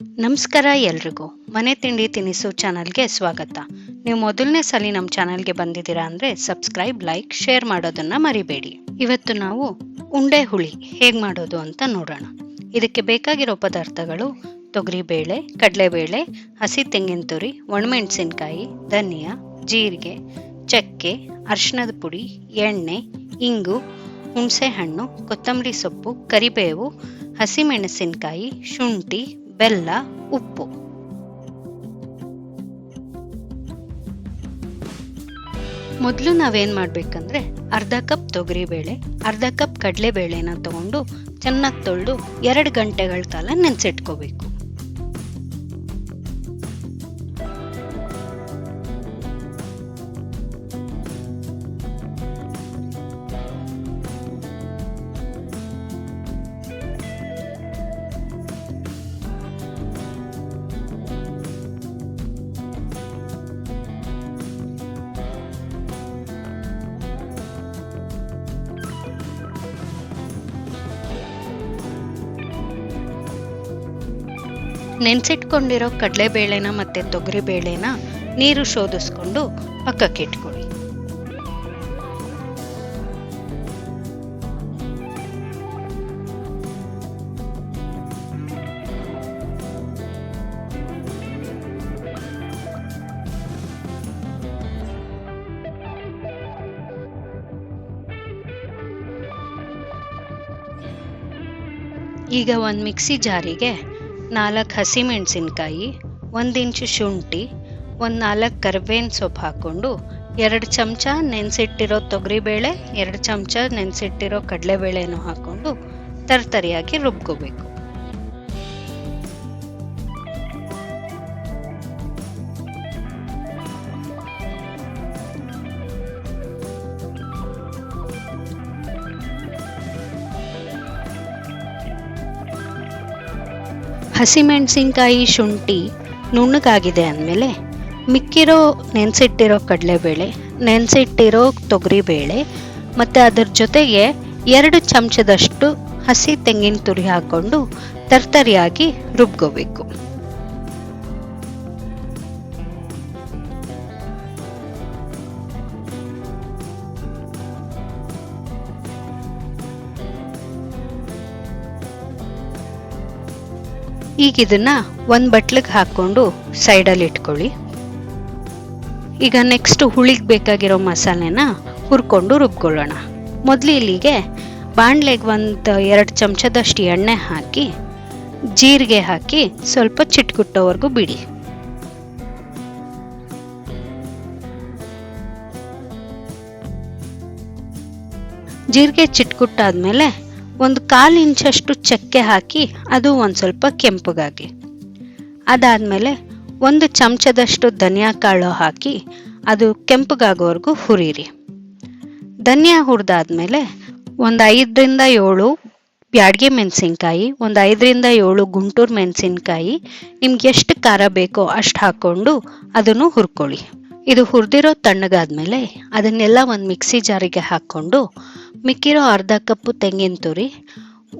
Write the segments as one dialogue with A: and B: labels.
A: ನಮಸ್ಕಾರ ಎಲ್ರಿಗೂ. ಮನೆ ತಿಂಡಿ ತಿನಿಸು ಚಾನಲ್ಗೆ ಸ್ವಾಗತ. ನೀವು ಮೊದಲನೇ ಸಲ ನಮ್ಮ ಚಾನಲ್ಗೆ ಬಂದಿದ್ದೀರಾ ಅಂದರೆ ಸಬ್ಸ್ಕ್ರೈಬ್, ಲೈಕ್, ಶೇರ್ ಮಾಡೋದನ್ನು ಮರಿಬೇಡಿ. ಇವತ್ತು ನಾವು ಉಂಡೆ ಹುಳಿ ಹೇಗೆ ಮಾಡೋದು ಅಂತ ನೋಡೋಣ. ಇದಕ್ಕೆ ಬೇಕಾಗಿರೋ ಪದಾರ್ಥಗಳು ತೊಗರಿಬೇಳೆ ಕಡಲೆಬೇಳೆ ಹಸಿ ತೆಂಗಿನ ತುರಿ, ಒಣಮೆಣಸಿನಕಾಯಿ, ಧನಿಯಾ, ಜೀರಿಗೆ, ಚಕ್ಕೆ, ಅರಿಶಿಣದ ಪುಡಿ, ಎಣ್ಣೆ, ಇಂಗು, ಹುಣಸೆಹಣ್ಣು, ಕೊತ್ತಂಬರಿ ಸೊಪ್ಪು, ಕರಿಬೇವು, ಹಸಿಮೆಣಸಿನಕಾಯಿ, ಶುಂಠಿ ಬೆಲ್ಲ, ಉಪ್ಪು. ಮೊದಲು ನಾವೇನು ಮಾಡಬೇಕಂದ್ರೆ ಅರ್ಧ ಕಪ್ ತೊಗರಿಬೇಳೆ, ಅರ್ಧ ಕಪ್ ಕಡಲೆಬೇಳೆನ ತಗೊಂಡು ಚೆನ್ನಾಗಿ ತೊಳೆದು ಎರಡು ಗಂಟೆಗಳ ಕಾಲ ನೆನೆಸಿಟ್ಕೋಬೇಕು. ನೆನ್ಸಿಟ್ಕೊಂಡಿರೋ ಕಡಲೆಬೇಳೆನ ಮತ್ತು ತೊಗರಿಬೇಳೆನ ನೀರು ಶೋಧಿಸ್ಕೊಂಡು ಪಕ್ಕಕ್ಕೆ ಇಟ್ಕೊಳ್ಳಿ. ಈಗ ಒಂದು ಮಿಕ್ಸಿ ಜಾರಿಗೆ ನಾಲ್ಕು ಹಸಿಮೆಣಸಿನ್ಕಾಯಿ, ಒಂದು ಇಂಚು ಶುಂಠಿ, ಒಂದು ನಾಲ್ಕು ಕರಿಬೇವಿನ ಸೊಪ್ಪು ಹಾಕ್ಕೊಂಡು ಎರಡು ಚಮಚ ನೆನೆಸಿಟ್ಟಿರೋ ತೊಗರಿಬೇಳೆ, ಎರಡು ಚಮಚ ನೆನೆಸಿಟ್ಟಿರೋ ಕಡಲೆಬೇಳೆನೂ ಹಾಕ್ಕೊಂಡು ತರ್ತರಿಯಾಗಿ ರುಬ್ಕೋಬೇಕು. ಹಸಿಮೆಣಸಿನ್ಕಾಯಿ ಶುಂಠಿ ನುಣ್ಣಗಾಗಿದೆ ಅಂದಮೇಲೆ ಮಿಕ್ಕಿರೋ ನೆನೆಸಿಟ್ಟಿರೋ ಕಡಲೆಬೇಳೆ, ನೆನೆಸಿಟ್ಟಿರೋ ತೊಗರಿಬೇಳೆ ಮತ್ತು ಅದರ ಜೊತೆಗೆ ಎರಡು ಚಮಚದಷ್ಟು ಹಸಿ ತೆಂಗಿನ ತುರಿ ಹಾಕ್ಕೊಂಡು ತರ್ತರಿಯಾಗಿ ರುಬ್ಕೋಬೇಕು. ಈಗ ಇದನ್ನ ಒಂದು ಬಟ್ಲಿಗೆ ಹಾಕ್ಕೊಂಡು ಸೈಡಲ್ಲಿ ಇಟ್ಕೊಳ್ಳಿ. ಈಗ ನೆಕ್ಸ್ಟ್ ಹುಳಿಗೆ ಬೇಕಾಗಿರೋ ಮಸಾಲೆನ ಹುರ್ಕೊಂಡು ರುಬ್ಕೊಳ್ಳೋಣ. ಮೊದಲು ಇಲ್ಲಿಗೆ ಬಾಣಲೆಗೆ ಒಂದು ಎರಡು ಚಮಚದಷ್ಟು ಎಣ್ಣೆ ಹಾಕಿ, ಜೀರಿಗೆ ಹಾಕಿ ಸ್ವಲ್ಪ ಚಿಟ್ಕುಟ್ಟೋವರೆಗೂ ಬಿಡಿ. ಜೀರಿಗೆ ಚಿಟ್ಕುಟ್ಟಾದ್ಮೇಲೆ ಒಂದು ಕಾಲು ಇಂಚಷ್ಟು ಚಕ್ಕೆ ಹಾಕಿ ಅದು ಒಂದು ಸ್ವಲ್ಪ ಕೆಂಪಗಾಗಿ. ಅದಾದಮೇಲೆ ಒಂದು ಚಮಚದಷ್ಟು ಧನಿಯಾ ಕಾಳು ಹಾಕಿ ಅದು ಕೆಂಪಗಾಗೋವರೆಗೂ ಹುರಿರಿ ಧನಿಯಾ ಹುರಿದಾದ್ಮೇಲೆ ಒಂದು ಐದರಿಂದ ಏಳು ಬ್ಯಾಡ್ಗೆ ಮೆಣಸಿನ್ಕಾಯಿ, ಒಂದು ಐದರಿಂದ ಏಳು ಗುಂಟೂರು ಮೆಣಸಿನ್ಕಾಯಿ, ನಿಮ್ಗೆ ಎಷ್ಟು ಖಾರ ಬೇಕೋ ಅಷ್ಟು ಹಾಕ್ಕೊಂಡು ಅದನ್ನು ಹುರ್ಕೊಳ್ಳಿ. ಇದು ಹುರಿದಿರೋ ತಣ್ಣಗಾದ್ಮೇಲೆ ಅದನ್ನೆಲ್ಲ ಒಂದು ಮಿಕ್ಸಿ ಜಾರಿಗೆ ಹಾಕ್ಕೊಂಡು ಮಿಕ್ಕಿರೋ ಅರ್ಧ ಕಪ್ಪು ತೆಂಗಿನ ತುರಿ,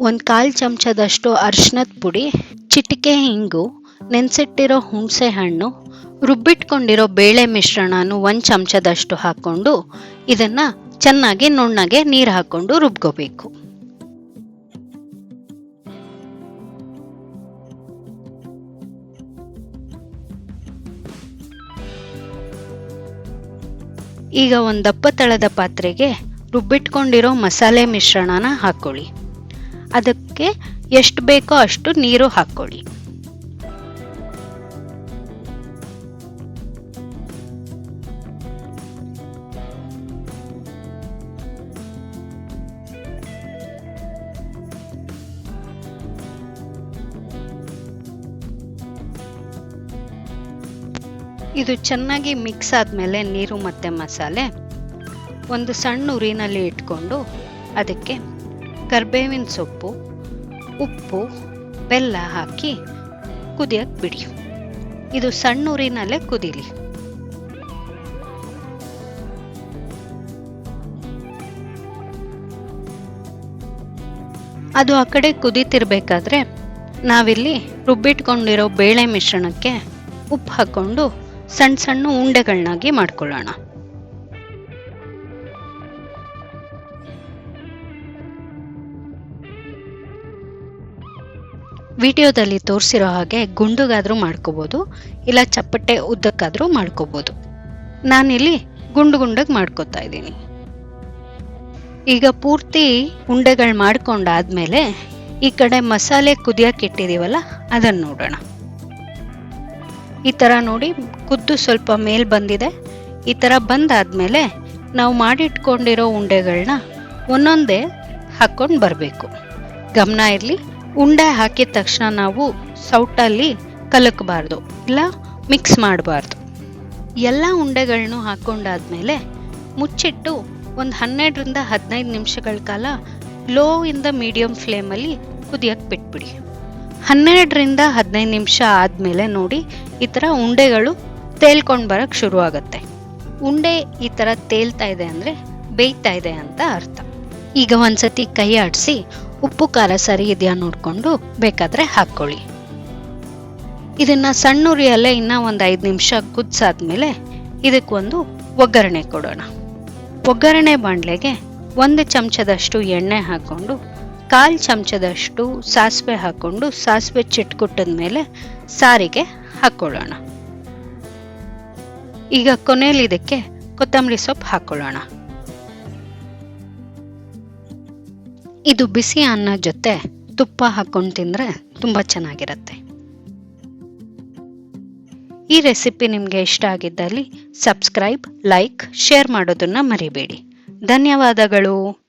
A: ಒಂದು ಕಾಲು ಚಮಚದಷ್ಟು ಅರ್ಶಿನದ ಪುಡಿ, ಚಿಟಿಕೆ ಹಿಂಗು, ನೆನೆಸಿಟ್ಟಿರೋ ಹುಣಸೆ ಹಣ್ಣು, ರುಬ್ಬಿಟ್ಕೊಂಡಿರೋ ಬೇಳೆ ಮಿಶ್ರಣನು ಒಂದು ಚಮಚದಷ್ಟು ಹಾಕ್ಕೊಂಡು ಇದನ್ನು ಚೆನ್ನಾಗಿ ನುಣ್ಣಗೆ ನೀರು ಹಾಕ್ಕೊಂಡು ರುಬ್ಕೋಬೇಕು. ಈಗ ಒಂದು ದಪ್ಪ ತಳದ ಪಾತ್ರೆಗೆ ರುಬ್ಬಿಟ್ಕೊಂಡಿರೋ ಮಸಾಲೆ ಮಿಶ್ರಣನ ಹಾಕ್ಕೊಳ್ಳಿ ಅದಕ್ಕೆ ಎಷ್ಟು ಬೇಕೋ ಅಷ್ಟು ನೀರು ಹಾಕ್ಕೊಳ್ಳಿ ಇದು ಚೆನ್ನಾಗಿ ಮಿಕ್ಸ್ ಆದಮೇಲೆ ನೀರು ಮತ್ತು ಮಸಾಲೆ ಒಂದು ಸಣ್ಣ ಉರಿನಲ್ಲಿ ಇಟ್ಕೊಂಡು ಅದಕ್ಕೆ ಕರ್ಬೇವಿನ ಸೊಪ್ಪು, ಉಪ್ಪು, ಬೆಲ್ಲ ಹಾಕಿ ಕುದಿಯಕ್ಕೆ ಬಿಡಿ. ಇದು ಸಣ್ಣ ಉರಿನಲ್ಲೇ ಕುದಿಲಿ. ಅದು ಆ ಕಡೆ ಕುದೀತಿರ್ಬೇಕಾದ್ರೆ ನಾವಿಲ್ಲಿ ರುಬ್ಬಿಟ್ಕೊಂಡಿರೋ ಬೇಳೆ ಮಿಶ್ರಣಕ್ಕೆ ಉಪ್ಪು ಹಾಕ್ಕೊಂಡು ಸಣ್ಣ ಸಣ್ಣ ಉಂಡೆಗಳನ್ನಾಗಿ ಮಾಡ್ಕೊಳ್ಳೋಣ. ವಿಡಿಯೋದಲ್ಲಿ ತೋರಿಸಿರೋ ಹಾಗೆ ಗುಂಡುಗಾದರೂ ಮಾಡ್ಕೋಬೋದು, ಇಲ್ಲ ಚಪ್ಪಟೆ ಉದ್ದಕ್ಕಾದರೂ ಮಾಡ್ಕೋಬೋದು. ನಾನಿಲ್ಲಿ ಗುಂಡು ಗುಂಡಗೆ ಮಾಡ್ಕೋತಾ ಇದ್ದೀನಿ. ಈಗ ಪೂರ್ತಿ ಉಂಡೆಗಳು ಮಾಡ್ಕೊಂಡಾದ್ಮೇಲೆ ಈ ಕಡೆ ಮಸಾಲೆ ಕುದಿಯಕ್ಕೆ ಇಟ್ಟಿದ್ದೀವಲ್ಲ ಅದನ್ನು ನೋಡೋಣ. ಈ ಥರ ನೋಡಿ ಕುದ್ದು ಸ್ವಲ್ಪ ಮೇಲ್ ಬಂದಿದೆ. ಈ ಥರ ಬಂದಾದ್ಮೇಲೆ ನಾವು ಮಾಡಿಟ್ಕೊಂಡಿರೋ ಉಂಡೆಗಳನ್ನ ಒಂದೊಂದೇ ಹಾಕ್ಕೊಂಡು ಬರಬೇಕು. ಗಮನ ಇರಲಿ. ಉಂಡೆ ಹಾಕಿದ ತಕ್ಷಣ ನಾವು ಸೌಟಲ್ಲಿ ಕಲಕಬಾರ್ದು, ಇಲ್ಲ ಮಿಕ್ಸ್ ಮಾಡಬಾರ್ದು. ಎಲ್ಲ ಉಂಡೆಗಳನ್ನು ಹಾಕ್ಕೊಂಡಾದ್ಮೇಲೆ ಮುಚ್ಚಿಟ್ಟು ಒಂದು ಹನ್ನೆರಡರಿಂದ ಹದಿನೈದು ನಿಮಿಷಗಳ ಕಾಲ ಲೋ ಇಂದ ಮೀಡಿಯಂ ಫ್ಲೇಮಲ್ಲಿ ಕುದಿಯಕ್ಕೆ ಬಿಟ್ಬಿಡಿ. ಹನ್ನೆರಡರಿಂದ ಹದಿನೈದು ನಿಮಿಷ ಆದಮೇಲೆ ನೋಡಿ ಈ ಥರ ಉಂಡೆಗಳು ತೇಲ್ಕೊಂಡು ಬರೋಕ್ಕೆ ಶುರು ಆಗುತ್ತೆ ಉಂಡೆ ಈ ಥರ ತೇಲ್ತಾ ಇದೆ ಅಂದರೆ ಬೇಯ್ತಾ ಇದೆ ಅಂತ ಅರ್ಥ. ಈಗ ಒಂದ್ಸತಿ ಕೈ ಆಡಿಸಿ ಉಪ್ಪು ಖಾರ ಸರಿ ಇದೆಯಾ ನೋಡಿಕೊಂಡು ಬೇಕಾದರೆ ಹಾಕ್ಕೊಳ್ಳಿ. ಇದನ್ನು ಸಣ್ಣ ಉರಿಯಲ್ಲೇ ಇನ್ನೂ ಒಂದು ಐದು ನಿಮಿಷ ಕುದಿಸಾದ್ಮೇಲೆ ಇದಕ್ಕೊಂದು ಒಗ್ಗರಣೆ ಕೊಡೋಣ. ಒಗ್ಗರಣೆ ಬಾಣಲೆಗೆ ಒಂದು ಚಮಚದಷ್ಟು ಎಣ್ಣೆ ಹಾಕ್ಕೊಂಡು, ಕಾಲು ಚಮಚದಷ್ಟು ಸಾಸಿವೆ ಹಾಕ್ಕೊಂಡು, ಸಾಸಿವೆ ಚಿಟ್ಕುಟ್ಟದ ಮೇಲೆ ಸಾರಿಗೆ ಹಾಕ್ಕೊಳ್ಳೋಣ. ಈಗ ಕೊನೆಯಲ್ಲಿ ಇದಕ್ಕೆ ಕೊತ್ತಂಬರಿ ಸೊಪ್ಪು ಹಾಕ್ಕೊಳ್ಳೋಣ. ಇದು ಬಿಸಿ ಅನ್ನ ಜೊತೆ ತುಪ್ಪ ಹಾಕೊಂಡು ತಿಂದರೆ ತುಂಬ ಚೆನ್ನಾಗಿರುತ್ತೆ. ಈ ರೆಸಿಪಿ ನಿಮಗೆ ಇಷ್ಟ ಆಗಿದ್ದಲ್ಲಿ ಸಬ್ಸ್ಕ್ರೈಬ್, ಲೈಕ್, ಶೇರ್ ಮಾಡೋದನ್ನು ಮರಿಬೇಡಿ. ಧನ್ಯವಾದಗಳು.